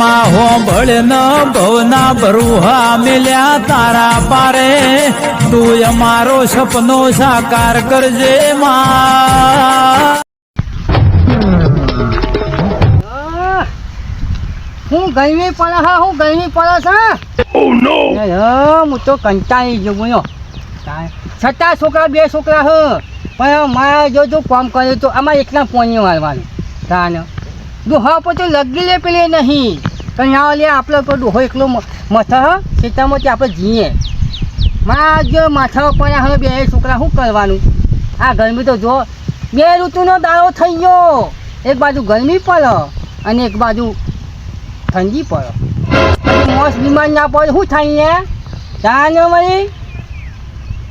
માં હોંભળ ન ભવના બરુહા મિલ્યા તારા પારે. તું અમારો સપનો સાકાર કરજે માં. હું ગરમી પડે હા હું ગરમી પડે છે. અરે હા, હું તો કંટાળી ગયો બોલો છતાં છોકરા બે છોકરા હ. પણ મારા જો જો કામ કર્યું તો આમાં એકલા પોણી મારવાનું તાન દુહા પર તો લગી લે પેલી નહીં. કઈ આવો લે આપણે પર દોહો એકલો મથા હ ખેતરમાંથી આપણે જીએ. માં માથા પડ્યા હવે બે છોકરા શું કરવાનું? આ ગરમી તો જો, બે ઋતુનો દાળો થઈ ગયો. એક બાજુ ગરમી પડે અને એક બાજુ ઠંડી પડે. મોસ બીમાર ના પડે, શું થાય ને જાને વળી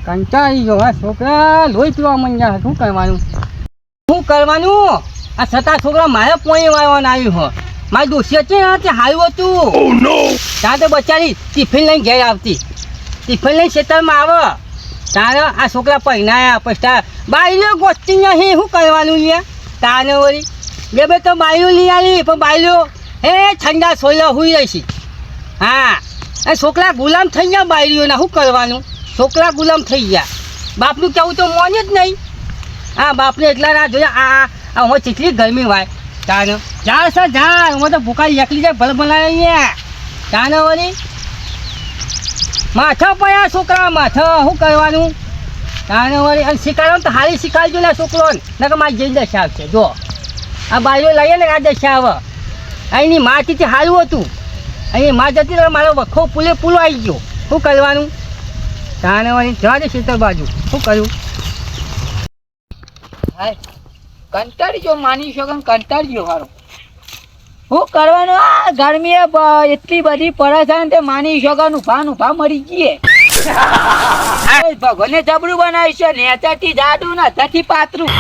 કંટાળી ગયો હા છોકરા લોહી પીવા મંડ્યા શું કરવાનું? શું કરવાનું? આ છતાં છોકરા મારે પોઈ વાળવાનું આવ્યું હો મારી દોસ્તી હતી ને તે હારું હતું ત્યાં તો બચારી ટિફિન લઈને ઘેર આવતી ટિફિન લઈને ખેતરમાં આવે તારે આ છોકરા પહેરાયા પછી તાર બાઈલો ગોચતી નહીં શું કરવાનું લે તારે વળી બે બે તો બાઈલો લઈ આવી પણ બાઈલો હે ઠંડા સોયલા હુઈ રહી છે હા એ છોકરા ગુલામ થઈ ગયા બાયરીઓના શું કરવાનું છોકરા ગુલામ થઈ ગયા બાપનું કહેવું તો મોને જ નહીં હા બાપને એટલા ના જોયા આ આ હું ચીટલી ગરમી વાય તાને. જા સર જા હું તો ભૂખારી એકલી જાય ભલ ભલા અહીંયા. તાને વળી માથા પડ્યા છોકરા માથા. શું કરવાનું? તાને વળી અને શીખાડો તો હારી શીખાડજો ને છોકરો ને કે મારી જઈ દશા આવશે. જો. આ બાજુ લઈએ ને, આ દશા આવે. અહીંની માટીથી હારું હતું. અહીં માં જતી મારો વખો પુલે પુલો આવી ગયો. શું કરવાનું? તાને વળી જવા દે શીતળ બાજુ. શું કર્યું? હાય. કંટાળી ગયો માની શકો કંટાળી ગયો હારો. શું કરવાનું? આ ગરમી એટલી બધી પરેશાન ને તે માની શકાનું ભા નું ભા મરી ગયે ભગવાને જબરું બનાવ્યું છે નેચાથી જાડું ને હજારથી પાતરું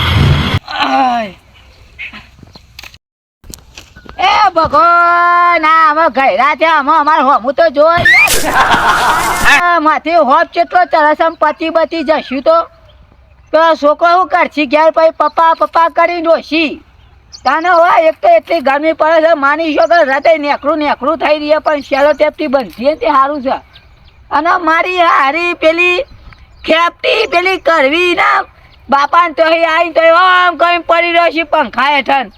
એ ભગવાન આ અમે ગયરા છે અમે અમારે હોમું તો જો માથે હોપ ચેટલો ચરસમ પતિ બતી જશું તો. તો છોકરો શું કરશી ઘેર પછી પપ્પા પપ્પા કરી ડોશી તાને હોય એક તો એટલી ગરમી પડે છે, માની છો કે રાતે નેકરું નેકરું થઈ રહી પણ સેલો ટેપથી બનતી તે સારું છે. અને મારી હારી પેલી ખેપટી પેલી કરવી ના, બાપાને તો આવીને તો આમ કઈ પડી રહ્યો છે પંખા હેઠળ.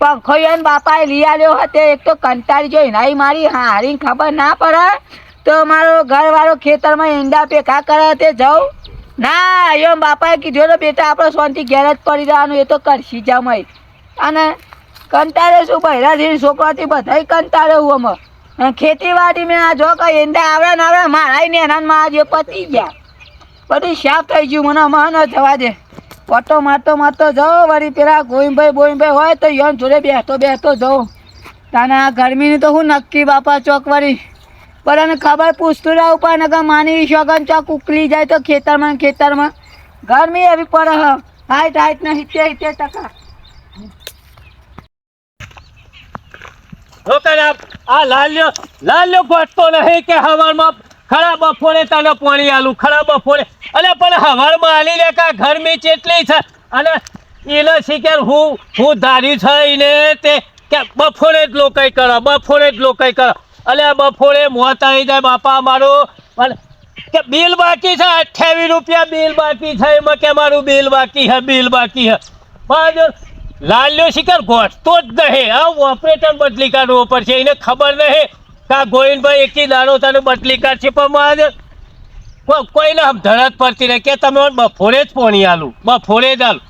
પંખો એને બાપાએ લઈ આવ્યો હતો એક તો કંટાળી જોઈ નાઈ મારી હારી ખબર ના પડે. તો મારો ઘરવાળો ખેતરમાં ઈંડા પેખા કરે, તે જાઉં. ના એમ બાપાએ કીધું ને બેટા, આપણે શાંતિ ઘેર જ પડી રહેવાનું, એ તો કરશી જમાઈ. અને કંટાળે શું બહેરાથી છોકરાથી બધાય કંટાળે હું અમે અને ખેતીવાડી મેં આ જો કઈ ઈંડા આવડે ને આવડે, મારા ને એના માં આજે પતી ગયા. બધું સાફ થઈ ગયું, મને આમાં ન જવા દે. ઓટો મારતો મારતો જાઓ વળી પેલા ગોવિંદભાઈ બોઈનભાઈ હોય તો યોન જોડે બેસતો બેસતો જાઉં. તાને આ ગરમીની તો હું નક્કી બાપા ચોક વળી. પણ અને ખબર પૂછતું રહું પણ માની શકન ચોક ઉકલી જાય તો ખેતરમાં ખેતરમાં. ગરમી એવી પડે હ. હાઈટ હાઈટ ને હિતે હિતે ટકા. આ લાલ્યો લાલ્યો ગોઠતો નહીં કે હવામાં ખરા બફોરે તને પાણી આલું, ખરા બફોરે અલે, પણ હવારમાં આલી લે કા ગરમી ચેટલી છે? અને એનો શીખે હું હું ધાર્યું છે એને તે કે બફોરે જ લોકાઈ કરો બફોરે જ લોકાઈ કરે. અલે બફોરે મોત આવી જાય, બાપા મારો અને કે બિલ બાકી છે, અઠ્યાવીસ રૂપિયા બિલ બાકી છે, એમાં કે મારું બિલ બાકી હે બિલ બાકી હે પણ લાલ્યો શિકાર ગોઠતો જ નહીં આ ઓપરેટર બદલી કાઢવો પડશે એને ખબર નહીં કે ગોવિંદભાઈ એકી દાડો તને બદલી કાઢશે પણ મારે કોઈને ધડત પડતી નહીં કે તમે બફોરે જ પોણી આલું. બફોરે જ આલું.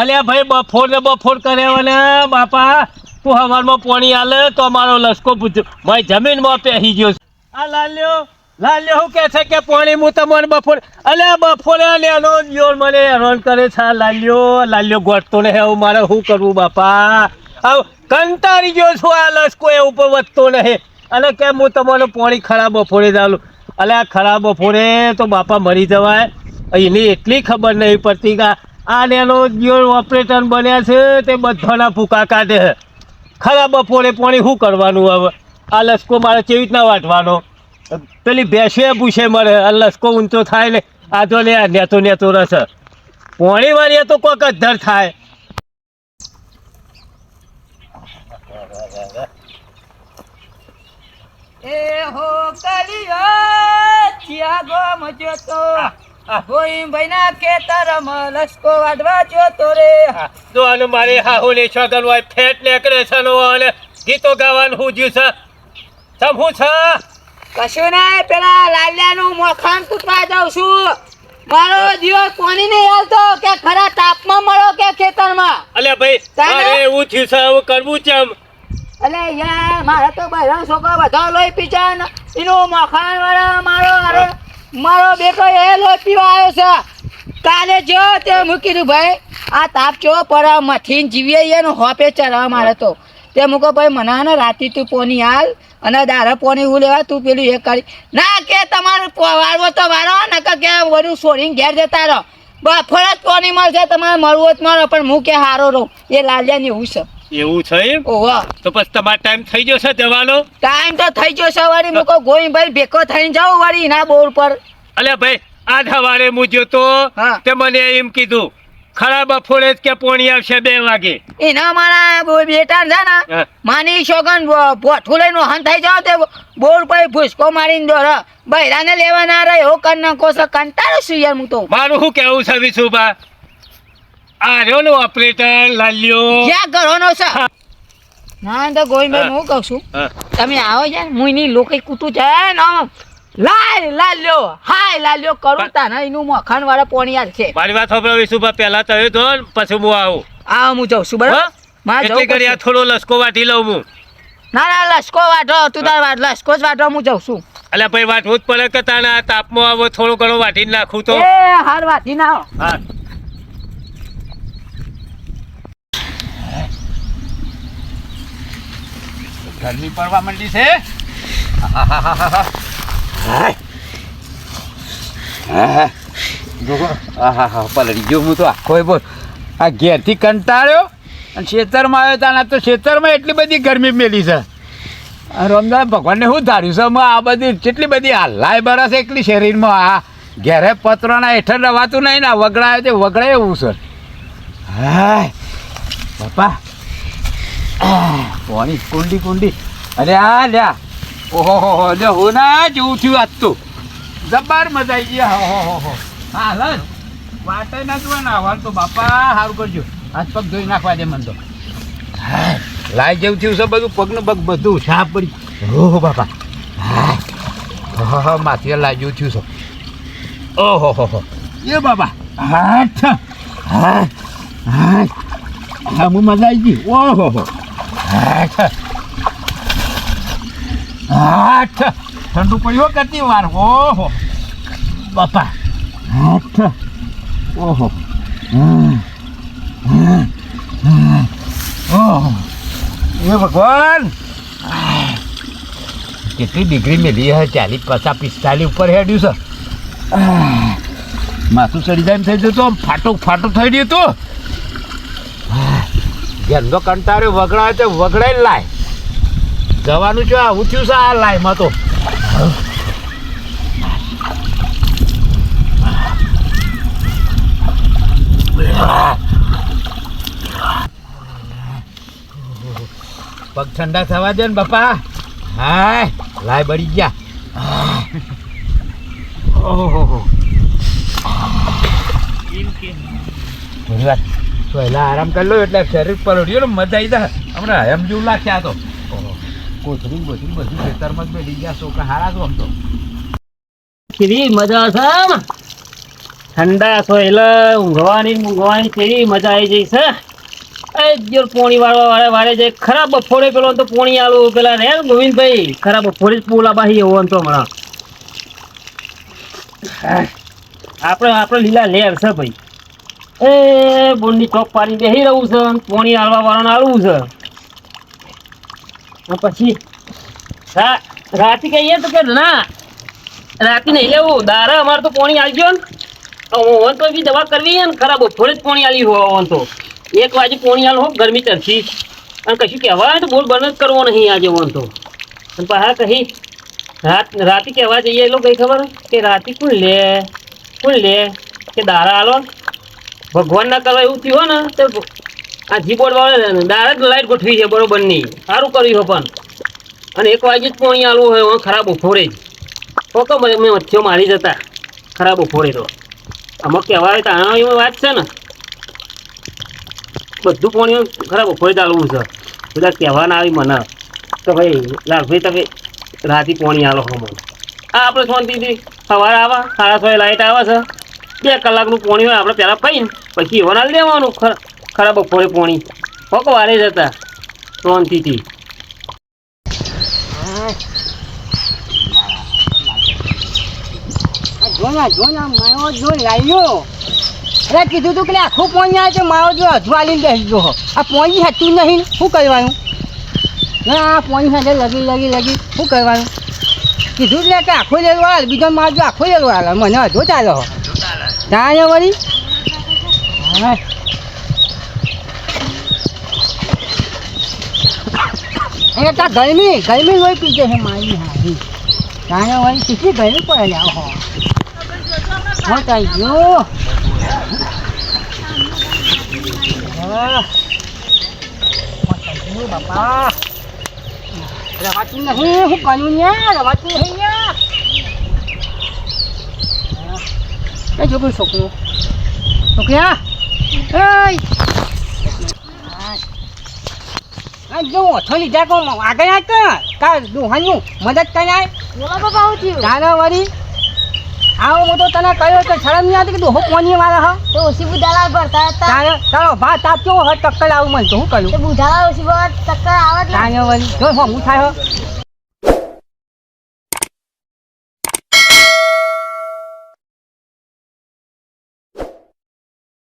અલ્યા ભાઈ બફોર ને બફોર કરે ને બાપા. તું હવારમાં પોણી આલે તો અમારો લસકો પૂછ્યો મારી જમીનમાં પહેરી ગયો આ લાલ્યો લાલ્યો હું કહે છે કે પોણી હું તમને બફોરે અલ્યા બફોરે ને એનો યોર મને હેરાન કરે છે લાલ્યો લાલ્યો ગોઠતો ને હવે મારે શું કરવું બાપા? આવ કંટાળી ગયો છું આ લસકો એ ઉપર વધતો નહીં. અને કેમ હું તમારું પોણી ખરાબ બફોરે ચાલું અલે આ ખરાબ બફોરે તો બાપા મરી જવાય. એની એટલી ખબર નહીં પડતી કે આ નેનો જીઓ ઓપરેટર બન્યા છે તે બધાના ફૂકા કાઢે છે. ખરા બપોરે પાણી શું કરવાનું હવે? આ લસકો મારે કેવી રીતના વાટવાનો? પેલી ભેંસે પૂછે મળે આ લસકો ઊંચો થાય ને, આ તો આ નેતો નેતો રસ પોણી વાળીએ તો કોઈક અધર થાય. એ હો કલિયો, ચિયાગો મજતો ગોઈ ભાઈના ખેતરમાં લસકો વાડવા જોતો રે. આનું મારે હાહુની છગન હોય ફેટ નીકળે છે અને ગીતો ગાવાનું હું જ્યું છે? હું છે? કશું નહીં પેલા લાલ્યાનું મોખાન કૂટવા જાઉં છું. મારો દિવસ કોની નહીં આવતો કે ખરા તાપમાં મળો કે ખેતરમાં? અલ્યા ભાઈ તારે એવું થયું છે હવે કરવું ચમ અલે યાર મારે તો બહેરા છોકરા બધા લોહી પીછા એનું મખાન વાળા મારો મારો બેટો એ લોહી પીવા આવ્યો છે. કાલે જો તે મૂકી દીધું ભાઈ, આ તાપ ચો પર મથીને જીવીએ એનો હોપે ચડવા મારે તો. તે મૂકો ભાઈ, મને ને રાતી તું પોની હાલ, અને દારા પોની હું લેવા, તું પેલું એ કરી. ના કે તમારું વાળવો તો વાળો ને કે બધું છોડીને ઘેર જતા રહો. બફળ જ પોની મળશે, તમારે મળવું જ મળો, પણ હું કે હારો રહું. એ લાલ્યાની એવું છે. એવું છે એમ? ઓવા તો પછી તમારો ટાઈમ થઈ ગયો છે જવાનો? ટાઈમ તો થઈ ગયો સવારે મૂકો ગોવિંદભાઈ ભેગો થઈને જાઉં વાળી ના બોર પર અલ્યા ભાઈ આજ સવારે હું જ્યો તો મને એમ કીધું ખરા બફોરે જ કે પોણી આવશે બે વાગે? એના મારા બેટા છે ને માની શોગન ભોઠું લઈને હન થઈ જાવ તે બોર પર ભૂસકો મારીને દોર બૈરાને લેવાના રહે એવો કર નાખો છે કંટાળો છું યાર હું તો. મારું શું કેવું છે વિશુભા? આ ને ઓપરેટર લાલ્યો. ક્યાં કરવાનો છે? ના તો ગોવિંદભાઈ હું. કહું છું. તમે આવો છે હું એની લોકો કૂટું છે ને લાય લાલ્યો. હાય લાલ્યો કરું તાને એનું મખાન વાળા પોણિયાર છે. મારી વાત સાંભળો વિશુભા પહેલા તમે તો પછી હું આવું. આવો હું જાઉં છું બરાબર? મારે જવું કરી આ થોડો લસકો વાટી લઉં હું. ના ના લસકો વાટો તું તાર વાટ લસકો જ વાટો હું જાઉં છું. એટલે ભાઈ વાટવું જ પડે કે તાના તાપમાં આવો થોડો ઘણો વાટીને નાખું તો? એ હાર વાટી ના હા. ગરમી પડવા માંડી છે. પલડી ગયો હું તો આખો બોલ. આ ઘેરથી કંટાળ્યો અને ખેતરમાં આવ્યો ત્યાં તો ખેતરમાં એટલી બધી ગરમી મેલી છે. રમદાન ભગવાનને શું ધાર્યું છે આ બધી કેટલી બધી હલાય બરસ એકલી શરીરમાં. આ ઘેરે પતરાના હેઠળ રવાતું નહીં ને વગડાય તે વગડાય એવું છે. હા બાપા. પાણી કુંડી કુંડી. અરે આ લ્યા. ઓહો, હો હો, લ્યો, હું ના જેવું થયું આજ તો. જબ્બાર મજા આવી ગઈ હો હો હો. હો, હલ. વાટે ના જોવા ના હાલ તો બાપા સારું કરજો. હાથ પગ ધોઈ નાખવા દે મને તો. લાઈ જેવું થયું છે બધું. પગનું પગ બધું સાફ પડી. ઓહો, બાપા. હા. હા માથે લાઈ જેવું થયું છે. ઓહો, હો હો. એ બાબા હા હા, હું. મજા આવી ગઈ ઓહો, હો. હાથ હાથ ઠંડુ પડ્યો કરતી વાર ઓહો બાપા હાથ ઓહો. ઓહો એ ભગવાન કેટલી ડિગ્રી મેલી હે ચાલીસ પચાસ પિસ્તાલીસ ઉપર હેડ્યું છે માથું ચડી જાય થઈ જતો ફાટો ફાટો થઈ ગયું તું ઘરનો કંટાળ્યો વગડાય તો વગડાય લાય. જવાનું છે આવું થયું છે આ લાયમાં તો. પગ ઠંડા થવા દે ને બાપા. હા લાય બળી ગયા. ઓહો થોડી વાર પહેલા આરામ કરી લો એટલે શરીર પલળ્યો ને મજા આવી જાય. હમણાં એમ જેવું લાગ્યા તો. કોથળી બધું બધું ખેતરમાં જ બેઠી ગયા છોકરા હારા છો આમ તો? કેવી મજા છે? ઠંડા છો એટલે ઊંઘવાની ઊંઘવાની કેવી મજા આવી જઈ છે? એ જો પોણી વાળવા વાળે વાળે જાય ખરાબ બફોરે પેલો તો પોણી આલું પેલા રે ગોવિંદભાઈ? ખરાબ બફોરે જ પોલા બાહી એવો તો હમણાં. આપણે આપણે લીલા લેર છે ભાઈ. એ બોનની ચોક પાડી બેસી રહું છે પોણી હાલવા વાળાને હાલવું છે. પછી રાતે કહીએ તો કે ના, રાતે નહીં લેવું, દારા અમારે તો પોણી આલજો ને. ઓવન તો બી દવા કરવી ને ખરાબ થોડી જ પોણી આલી હોય ઓવન તો. એક વાગે પોણી આલો હો ગરમી ચરથી અને કશું કહેવાય તો બોલ બંધ જ કરવો નહીં આજે ઓવન તો. અને પાછા કહી, રાત, રાતે કહેવા જઈએ એ લોકો કઈ ખબર? કે રાતે કોણ લે કોણ લે? કે દારા આલો ભગવાન ના કરવા એવું થયું ને, તો આ જીબોર્ડ વાળે ને જ લાઈટ ગોઠવી છે બરોબર નહીં સારું કર્યું પણ. અને એક વાગે જ પોણી આલવું હોય ખરાબ ઉફોરે જ ઓકે મને મેં મથ્યો મારી જતા? ખરાબ ઉફોરે તો. આમાં કહેવાય તો આના એમાં વાત છે ને. બધું પાણી ખરાબ ઉફોરે ચાલવું છે. બધા કહેવા ના આવી મને. તો ભાઈ, લાલભાઈ, તમે રાતે પોણી આલો હો મને આ આપણે શાંતિથી સવારે આવા, સાડા છ લાઇટ આવે છે. બે કલાકનું પોણી હોય, આપણે પહેલાં પહીને પછી એવા ના લેવાનું ખરા બપોરે પોણી. હોક વારે જતા શાંતિથી આ જો ને જો લાવ્યો અરે કીધું તું કે આખું પોણી આવે છે મારો જો અજવાલીને બેસી જો આ પોણી હતું નહીં, શું કરવાનું? ના, આ પોણી સાથે લગી લગી લગી, શું કરવાનું? કીધું જ કે આખો હાલ, બીજો મારજો આખો લેલો મને અધો ચાલે હો ત્યાં વળી હા એ તા ગરમી ગરમી લોહી પી છે મારી હારી તાણે વળી કેટલી ગરમી પડે લે હો હું થઈ ગયો હા. હું થઈ ગયું બાપા રવાતું નહીં હું કર્યું ને રવાતું નહીં ને એ છોકરું છોકરું છોકરા આ જો ઓછો લીધા કો આગળ આ કર કા દોહાનું મદદ કરાય બોલો બાપા હું થયું તારે વળી આવો મોટો તને કહ્યો કે શરમ નહીં આવતી કે દોહો કોની મારા હા તો ઓછી બુધાલા ભરતા હતા તારે તારો ભાત કેવો હોય ટક્કર આવું મને તો કર્યું તે બુધાલા ઓછી ભર ટક્કર આવે જ. તારે વળી જો હું થાય હો